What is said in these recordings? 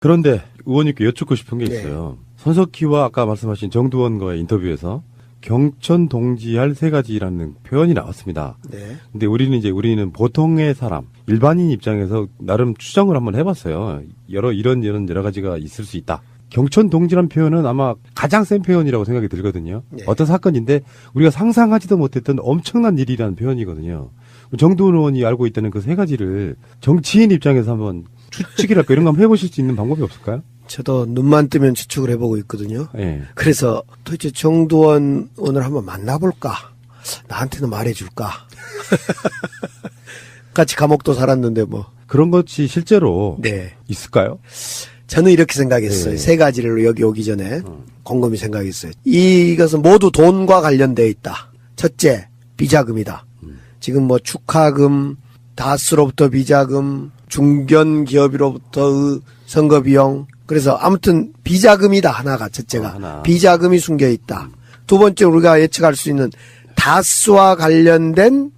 그런데 의원님께 여쭙고 싶은 게 네. 있어요. 손석희와 아까 말씀하신 정두원과의 인터뷰에서 경천 동지할 세 가지라는 표현이 나왔습니다. 네. 근데 우리는 이제 우리는 보통의 사람, 일반인 입장에서 나름 추정을 한번 해봤어요. 여러 이런 이런 여러 가지가 있을 수 있다. 경천 동지란 표현은 아마 가장 센 표현이라고 생각이 들거든요. 네. 어떤 사건인데 우리가 상상하지도 못했던 엄청난 일이라는 표현이거든요. 정두원 의원이 알고 있다는 그 세 가지를 정치인 입장에서 한번 추측이랄까 이런 거 한번 해보실 수 있는 방법이 없을까요? 저도 눈만 뜨면 추측을 해보고 있거든요. 예. 그래서 도대체 정두원 오늘 한번 만나볼까? 나한테는 말해줄까? 같이 감옥도 살았는데 뭐. 그런 것이 실제로 네. 있을까요? 저는 이렇게 생각했어요. 네. 세 가지를 여기 오기 전에 곰곰이 생각했어요. 이것은 모두 돈과 관련돼 있다. 첫째, 비자금이다. 지금 뭐 축하금, 다스로부터 비자금, 중견 기업으로부터 선거 비용. 그래서 아무튼 비자금이다 하나가 첫째가 어, 하나. 비자금이 숨겨 있다. 두 번째 우리가 예측할 수 있는 다스와 관련된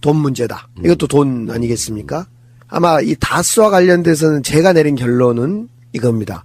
돈 문제다. 이것도 돈 아니겠습니까? 아마 이 다스와 관련돼서는 제가 내린 결론은 이겁니다.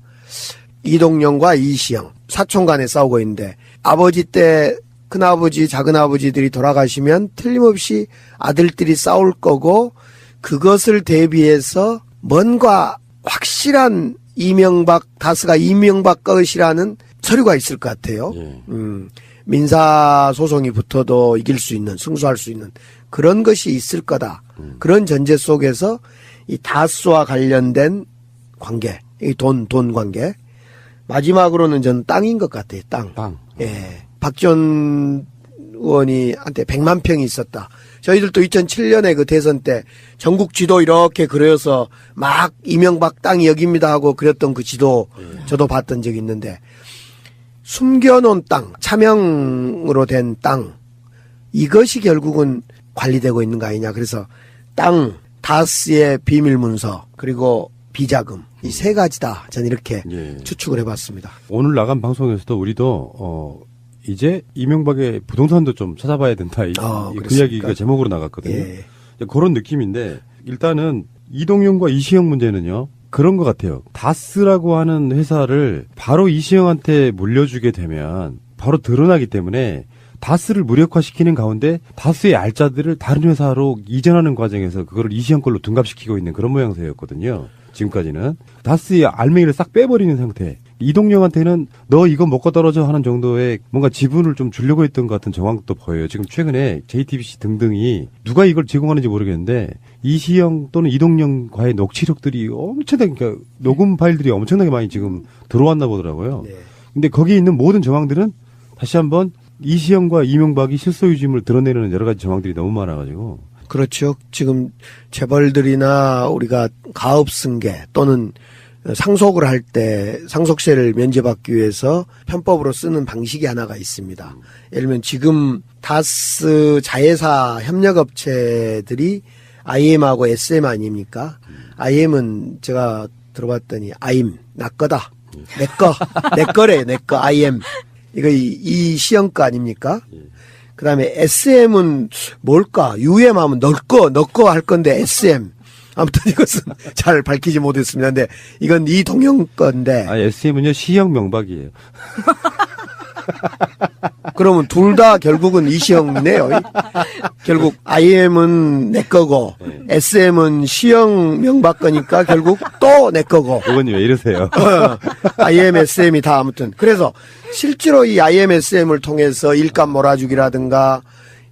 이동영과 이시영 사촌 간에 싸우고 있는데 아버지 때 큰아버지 작은아버지들이 돌아가시면 틀림없이 아들들이 싸울 거고 그것을 대비해서 뭔가 확실한 이명박 다스가 이명박 것이라는 서류가 있을 것 같아요. 예. 음, 민사 소송이 붙어도 이길 수 있는 승소할 수 있는 그런 것이 있을 거다. 그런 전제 속에서 이 다스와 관련된 관계, 이돈돈 관계 마지막으로는 저는 땅인 것 같아요. 땅. 땅. 예. 박지원 의원이 한테 100만 평이 있었다. 저희들도 2007년에 그 대선 때 전국 지도 이렇게 그려서 막 이명박 땅이 여기입니다 하고 그렸던 그 지도 저도 봤던 적이 있는데 숨겨놓은 땅, 차명으로 된 땅, 이것이 결국은 관리되고 있는 거 아니냐. 그래서 땅, 다스의 비밀 문서, 그리고 비자금, 이 세 가지다. 저는 이렇게 예. 추측을 해봤습니다. 오늘 나간 방송에서도 우리도 어 이제 이명박의 부동산도 좀 찾아봐야 된다. 이, 아, 그? 이야기가 제목으로 나갔거든요. 예. 그런 느낌인데 일단은 이동용과 이시영 문제는요. 그런 것 같아요. 다스라고 하는 회사를 바로 이시영한테 물려주게 되면 바로 드러나기 때문에 다스를 무력화시키는 가운데 다스의 알짜들을 다른 회사로 이전하는 과정에서 그거를 이시영 걸로 둔갑시키고 있는 그런 모양새였거든요. 지금까지는 다스의 알맹이를 싹 빼버리는 상태. 이동영한테는 너 이거 먹고 떨어져 하는 정도의 뭔가 지분을 좀 주려고 했던 것 같은 정황도 보여요. 지금 최근에 JTBC 등등이 누가 이걸 제공하는지 모르겠는데 이시영 또는 이동영과의 녹취록들이 엄청나게 그러니까 녹음 파일들이 엄청나게 많이 지금 들어왔나 보더라고요. 네. 근데 거기에 있는 모든 정황들은 다시 한번 이시영과 이명박이 실소유지임을 드러내는 여러 가지 정황들이 너무 많아가지고 그렇죠. 지금 재벌들이나 우리가 가업 승계 또는 상속을 할 때 상속세를 면제받기 위해서 편법으로 쓰는 방식이 하나가 있습니다. 예를 들면 지금 다스 자회사 협력업체들이 IM하고 SM 아닙니까? IM은 제가 들어봤더니 IM 나 거다. 내 거. 내 거래. 내 거. IM. 이거 이, 이거 아닙니까? 그 다음에 SM은 뭘까? UM 하면 너 거, 너 거 할 건데 SM. 아무튼 이것은 잘 밝히지 못했습니다. 근데 이건 이동영 건데. 아 SM은요 시형 명박이에요. 그러면 둘 다 결국은 이시영이네요. 결국 IM은 내 거고, SM은 시영 명박 거니까 결국 또 내 거고. 의원님 왜 이러세요? IM, SM이 다 아무튼. 그래서 실제로 이 IM, SM을 통해서 일감 몰아주기라든가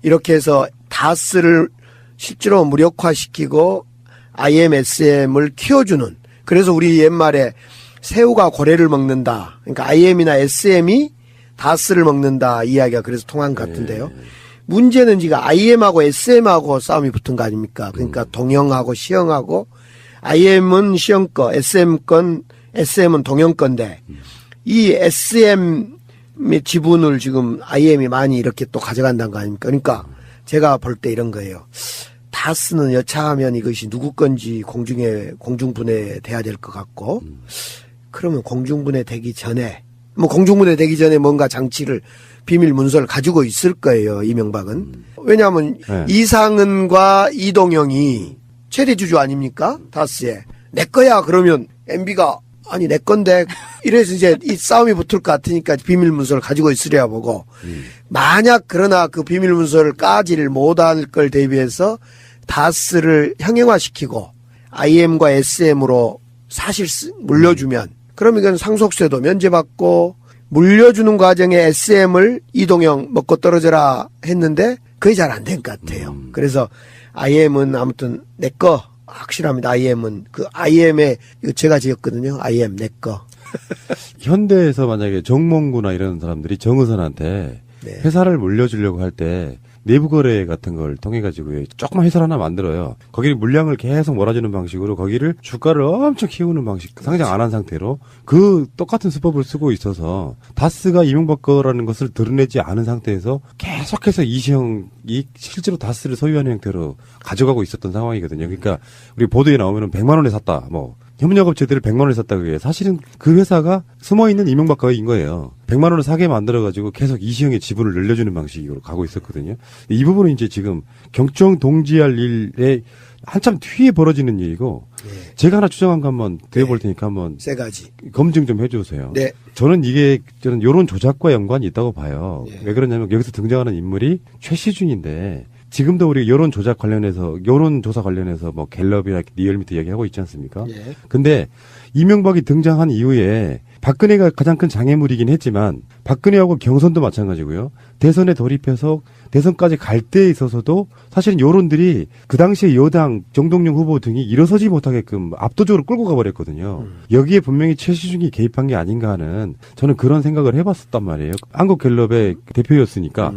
이렇게 해서 다스를 실제로 무력화시키고 IM, SM을 키워주는. 그래서 우리 옛말에 새우가 고래를 먹는다. 그러니까 IM이나 SM이 다스를 먹는다 이야기가 그래서 통한 것 같은데요. 문제는 지금 IM하고 SM하고 싸움이 붙은 거 아닙니까? 그러니까 동영하고 시영하고 IM은 시영 거, SM 건, SM은 동영 건데 이 SM의 지분을 지금 IM이 많이 이렇게 또 가져간다는 거 아닙니까? 그러니까 제가 볼 때 이런 거예요. 다스는 여차하면 이것이 누구 건지 공중에 공중분해 돼야 될 것 같고 그러면 공중분해 되기 전에 뭐 공중분해 되기 전에 뭔가 장치를 비밀 문서를 가지고 있을 거예요 이명박은. 왜냐하면 네. 이상은과 이동영이 최대 주주 아닙니까? 다스에. 내 거야 그러면 MB가 아니 내 건데. 이래서 이제 이 싸움이 붙을 것 같으니까 비밀 문서를 가지고 있으랴 보고. 만약 그러나 그 비밀 문서를 까지를 못할 걸 대비해서 다스를 형용화시키고 IM과 SM으로 사실 쓰- 물려주면 그럼 이건 상속세도 면제받고 물려주는 과정에 SM을 이동형 먹고 떨어져라 했는데 그게 잘 안 된 것 같아요. 그래서 IM은 아무튼 내 거 확실합니다. IM은 그 IM의 이거 제가 지었거든요. IM 내 거. 현대에서 만약에 정몽구나 이런 사람들이 정의선한테 네. 회사를 물려주려고 할 때 내부 거래 같은 걸 통해 가지고 조그만 회사를 하나 만들어요. 거기를 물량을 계속 몰아주는 방식으로 거기를 주가를 엄청 키우는 방식 상장 안 한 상태로 그 똑같은 수법을 쓰고 있어서 다스가 이명박 거라는 것을 드러내지 않은 상태에서 계속해서 이시영이 실제로 다스를 소유하는 형태로 가져가고 있었던 상황이거든요. 그러니까 우리 보도에 나오면은 100만 원에 샀다. 뭐 협력업체들을 100만 원에 샀다 그게 사실은 그 회사가 숨어 있는 이명박 거인 거예요. 100만 원을 사게 만들어 가지고 계속 이시영의 지분을 늘려주는 방식으로 가고 있었거든요. 이 부분은 이제 지금 경청 동지할 일에 한참 뒤에 벌어지는 일이고 예. 제가 하나 추정한 거 한번 드려볼 테니까 한번 세 가지. 검증 좀 해주세요. 네. 저는 이게 저는 여론 조작과 연관이 있다고 봐요. 예. 왜 그러냐면 여기서 등장하는 인물이 최시중인데 지금도 우리 여론 조작 관련해서 여론 조사 관련해서 뭐 갤럽이나 리얼미터 얘기하고 있지 않습니까? 예. 근데 이명박이 등장한 이후에 박근혜가 가장 큰 장애물이긴 했지만 박근혜하고 경선도 마찬가지고요. 대선에 돌입해서 대선까지 갈 때에 있어서도 사실은 여론들이 그 당시에 여당 정동영 후보 등이 일어서지 못하게끔 압도적으로 끌고 가버렸거든요. 여기에 분명히 최시중이 개입한 게 아닌가 하는 저는 그런 생각을 해봤었단 말이에요. 한국갤럽의 대표였으니까.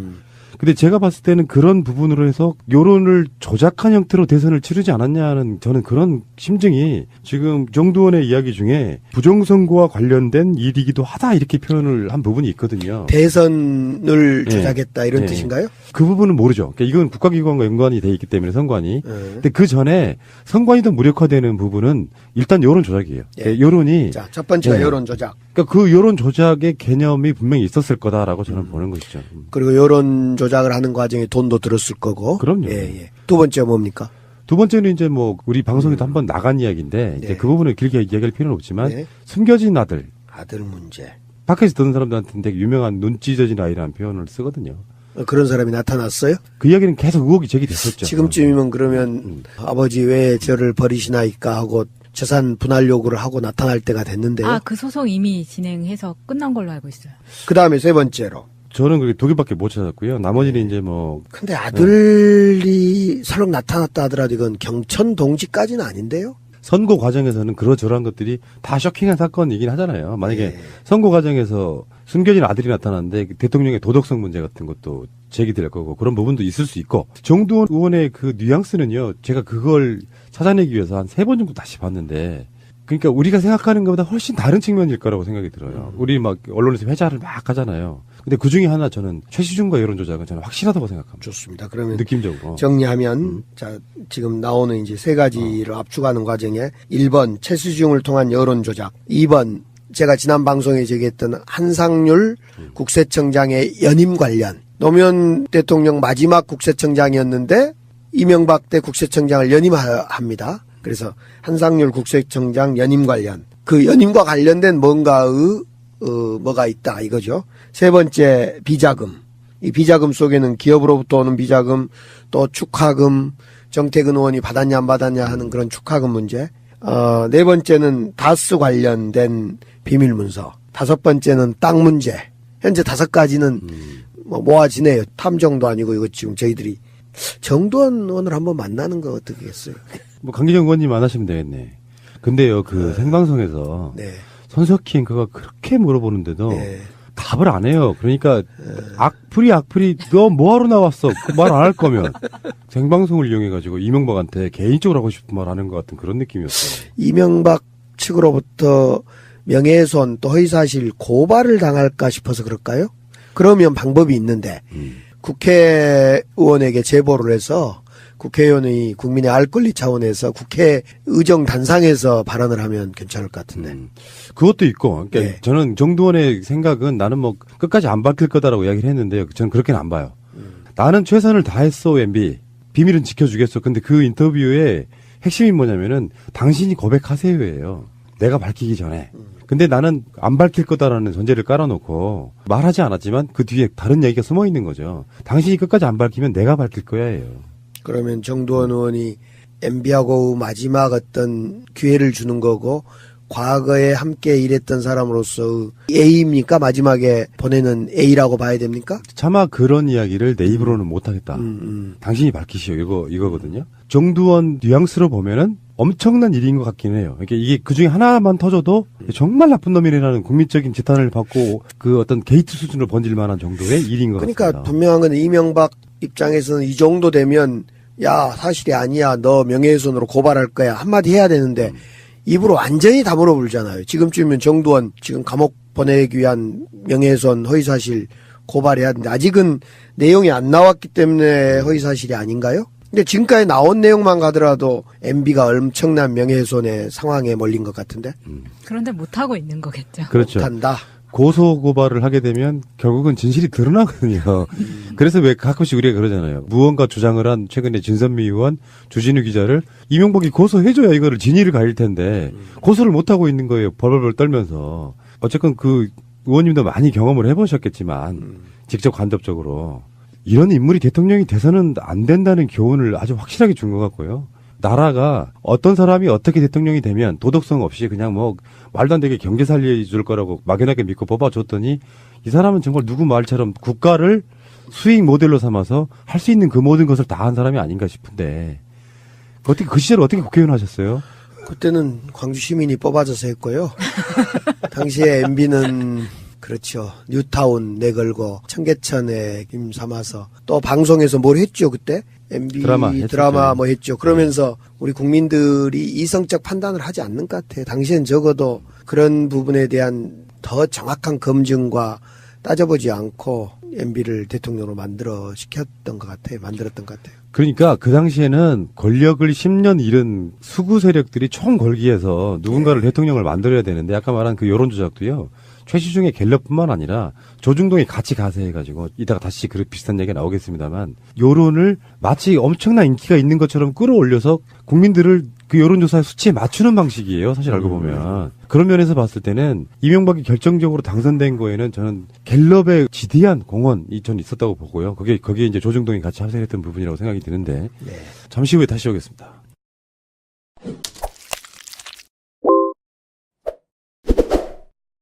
근데 제가 봤을 때는 그런 부분으로 해서 여론을 조작한 형태로 대선을 치르지 않았냐는 저는 그런 심증이 지금 정두원의 이야기 중에 부정선거와 관련된 일이기도 하다 이렇게 표현을 한 부분이 있거든요. 대선을 예. 조작했다 이런 예. 뜻인가요? 그 부분은 모르죠. 그러니까 이건 국가기관과 연관이 돼 있기 때문에 선관위. 예. 근데 그 전에 선관위 더 무력화되는 부분은 일단 여론 조작이에요. 예. 그러니까 여론이 자, 첫 번째가 예. 여론 조작. 그러니까 그 여론 조작의 개념이 분명히 있었을 거다라고 저는 보는 것이죠. 음. 그리고 여론 조작을 하는 과정에 돈도 들었을 거고. 그럼요. 예, 예. 두 번째 뭡니까? 두 번째는 이제 뭐 우리 방송에도 한번 나간 이야기인데 이제 네. 그 부분을 길게 얘기할 필요는 없지만 네. 숨겨진 아들 아들 문제. 밖에서 듣는 사람들한테 되게 유명한 눈 찢어진 아이라는 표현을 쓰거든요. 어, 그런 사람이 나타났어요? 그 이야기는 계속 의혹이 제기됐었죠. 지금쯤이면 그러면 아버지 왜 저를 버리시나이까 하고 재산 분할 요구를 하고 나타날 때가 됐는데요. 아, 그 소송 이미 진행해서 끝난 걸로 알고 있어요. 그 다음에 세 번째로. 저는 그게 두 개밖에 못 찾았고요. 나머지는 이제 뭐 근데 아들이 설령 나타났다 하더라도 이건 경천 동지까지는 아닌데요? 선거 과정에서는 그러저러한 것들이 다 쇼킹한 사건이긴 하잖아요. 만약에 네. 선거 과정에서 숨겨진 아들이 나타났는데 그 대통령의 도덕성 문제 같은 것도 제기될 거고 그런 부분도 있을 수 있고 정두원 의원의 그 뉘앙스는요. 제가 그걸 찾아내기 위해서 한 세 번 정도 다시 봤는데 그러니까 우리가 생각하는 것보다 훨씬 다른 측면일 거라고 생각이 들어요. 우리 막 언론에서 회자를 막 하잖아요. 근데 그 중에 하나 저는 최시중과 여론 조작은 저는 확실하다고 생각합니다. 좋습니다. 그러면 느낌적으로. 정리하면 자 지금 나오는 이제 세 가지를 압축하는 과정에 1번 최수중을 통한 여론 조작, 2번 제가 지난 방송에 제기했던 한상률 국세청장의 연임 관련 노무현 대통령 마지막 국세청장이었는데 이명박 때 국세청장을 연임합니다. 그래서 한상률 국세청장 연임 관련 그 연임과 관련된 뭔가의 어, 뭐가 있다 이거죠. 세 번째 비자금. 이 비자금 속에는 기업으로부터 오는 비자금 또 축하금 정태근 의원이 받았냐 안 받았냐 하는 그런 축하금 문제. 어, 네 번째는 다스 관련된 비밀 문서. 다섯 번째는 땅 문제. 현재 다섯 가지는 뭐 모아지네요. 탐정도 아니고 이거 지금 저희들이 정도원 의원을 한번 만나는 거 어떻겠어요? 뭐 강기정 의원님 안 하시면 되겠네. 근데요, 그 생방송에서 네. 손석희 그가 그렇게 물어보는데도 네. 답을 안 해요. 그러니까 악플이 악플이 너 뭐하러 나왔어? 그 말안 할 거면 생방송을 이용해 가지고 이명박한테 개인적으로 하고 싶은 말 하는 것 같은 그런 느낌이었어요. 이명박 측으로부터 명예훼손 또 허위사실 고발을 당할까 싶어서 그럴까요? 그러면 방법이 있는데 국회의원에게 제보를 해서 국회의원이 국민의 알 권리 차원에서 국회 의정 단상에서 발언을 하면 괜찮을 것 같은데. 음. 그것도 있고, 그러니까 네. 저는 정두원의 생각은 나는 뭐 끝까지 안 바뀔 거다라고 이야기를 했는데요. 저는 그렇게는 안 봐요. 나는 최선을 다했어, MB. 비밀은 지켜주겠어. 근데 그 인터뷰에 핵심이 뭐냐면은 당신이 고백하세요예요. 내가 밝히기 전에. 근데 나는 안 밝힐 거다라는 전제를 깔아놓고 말하지 않았지만 그 뒤에 다른 얘기가 숨어 있는 거죠. 당신이 끝까지 안 밝히면 내가 밝힐 거야예요. 그러면 정두원 의원이 MB하고 마지막 어떤 기회를 주는 거고 과거에 함께 일했던 사람으로서 A입니까? 마지막에 보내는 A라고 봐야 됩니까? 차마 그런 이야기를 내 입으로는 못하겠다. 음, 당신이 밝히시오. 이거, 이거거든요. 정두원 뉘앙스로 보면은 엄청난 일인 것 같긴 해요. 이게, 이게 그 중에 하나만 터져도 정말 나쁜 놈이라는 국민적인 지탄을 받고 그 어떤 게이트 수준으로 번질 만한 정도의 일인 것 그러니까 같습니다. 분명한 건 이명박 입장에서는 이 정도 되면 야 사실이 아니야 너 명예훼손으로 고발할 거야 한마디 해야 되는데 입으로 완전히 다 물어 불잖아요. 지금쯤이면 정두원 지금 감옥 보내기 위한 명예훼손 허위사실 고발해야 되는데 아직은 내용이 안 나왔기 때문에 허위사실이 아닌가요? 근데 지금까지 나온 내용만 가더라도 MB가 엄청난 명예훼손의 상황에 몰린 것 같은데 그런데 못 하고 있는 거겠죠. 그렇죠. 못한다. 고소 고발을 하게 되면 결국은 진실이 드러나거든요. 그래서 왜 가끔씩 우리가 그러잖아요. 무언가 주장을 한 최근에 진선미 의원, 주진우 기자를 이명박이 고소해줘야 이거를 진위를 가릴 텐데 고소를 못 하고 있는 거예요. 벌벌벌 떨면서 어쨌건 그 의원님도 많이 경험을 해보셨겠지만 직접 간접적으로 이런 인물이 대통령이 돼서는 안 된다는 교훈을 아주 확실하게 준 것 같고요. 나라가 어떤 사람이 어떻게 대통령이 되면 도덕성 없이 그냥 뭐 말도 안 되게 경제 살려줄 거라고 막연하게 믿고 뽑아줬더니 이 사람은 정말 누구 말처럼 국가를 수익 모델로 삼아서 할 수 있는 그 모든 것을 다 한 사람이 아닌가 싶은데 어떻게 그 시절 어떻게 국회의원 하셨어요? 그때는 광주 시민이 뽑아져서 했고요. 당시에 MB는 그렇죠. 뉴타운 내걸고 청계천에 김 삼아서 또 방송에서 뭘 했죠 그때 MB 드라마. 드라마 뭐 했죠. 그러면서 우리 국민들이 이성적 판단을 하지 않는 것 같아요. 당시엔 적어도 그런 부분에 대한 더 정확한 검증과 따져보지 않고 MB를 대통령으로 만들어 시켰던 것 같아요. 만들었던 것 같아요. 그러니까 그 당시에는 권력을 10년 잃은 수구 세력들이 총 걸기해서 누군가를 대통령을 만들어야 되는데 아까 말한 그 여론 조작도요. 최시중의 갤럽뿐만 아니라 조중동이 같이 가세해가지고 이따가 다시 그 비슷한 얘기가 나오겠습니다만 여론을 마치 엄청난 인기가 있는 것처럼 끌어올려서 국민들을 그 여론조사 수치에 맞추는 방식이에요. 사실 알고 보면 그런 면에서 봤을 때는 이명박이 결정적으로 당선된 거에는 저는 갤럽의 지대한 공헌이 전 있었다고 보고요. 그게 거기에 이제 조중동이 같이 합세했던 부분이라고 생각이 드는데 네. 잠시 후에 다시 오겠습니다.